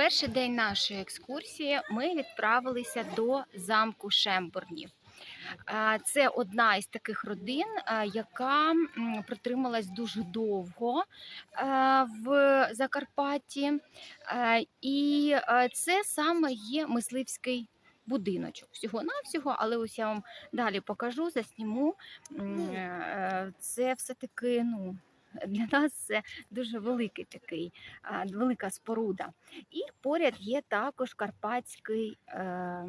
перший день нашої екскурсії ми відправилися до замку Шембурнів. Це одна із таких родин, яка протрималась дуже довго в Закарпатті. І це саме є мисливський будиночок. Всього-навсього, але ось я вам далі покажу, засніму. Е, Це все-таки ну, для нас це дуже великий такий, велика споруда. І поряд є також Карпатський е,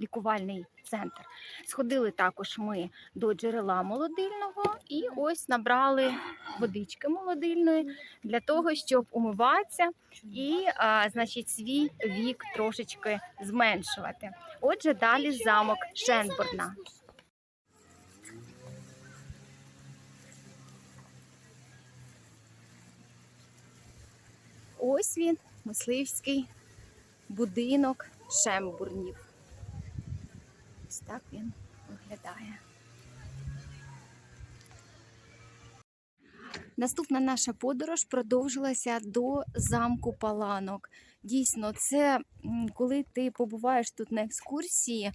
лікувальний центр. Сходили також ми до джерела молодильного і ось набрали водички молодильної для того, щоб умиватися і, а, значить, свій вік трошечки зменшувати. Отже, далі замок Шенбурна. Ось він, мисливський будинок Шембурнів. Ось так він виглядає. Наступна наша подорож продовжилася до замку Паланок. Дійсно, це коли ти побуваєш тут на екскурсії,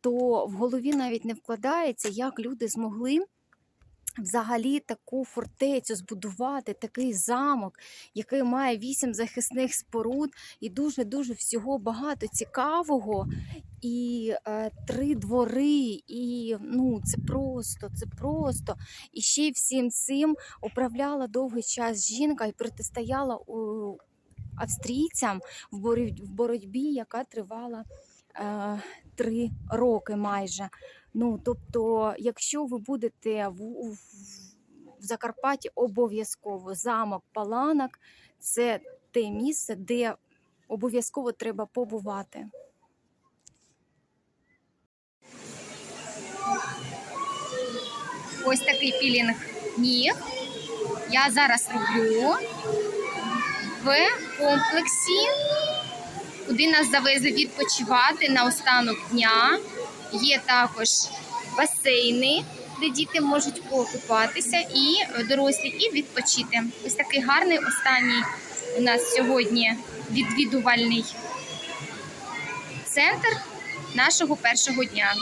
то в голові навіть не вкладається, як люди змогли взагалі таку фортецю збудувати, такий замок, який має вісім захисних споруд і дуже-дуже всього багато цікавого. І е, три двори, і ну це просто, це просто. І ще всім цим управляла довгий час жінка і протистояла австрійцям в боротьбі, яка тривала три роки майже. Ну, тобто, якщо ви будете в, в, в Закарпатті, обов'язково замок Паланок це те місце, де обов'язково треба побувати. Ось такий пілінг ніг. Я зараз роблю в комплексі, куди нас завезли відпочивати на останок дня. Є також басейни, де діти можуть покупатися, і дорослі, і відпочити. Ось такий гарний останній у нас сьогодні відвідувальний центр нашого першого дня.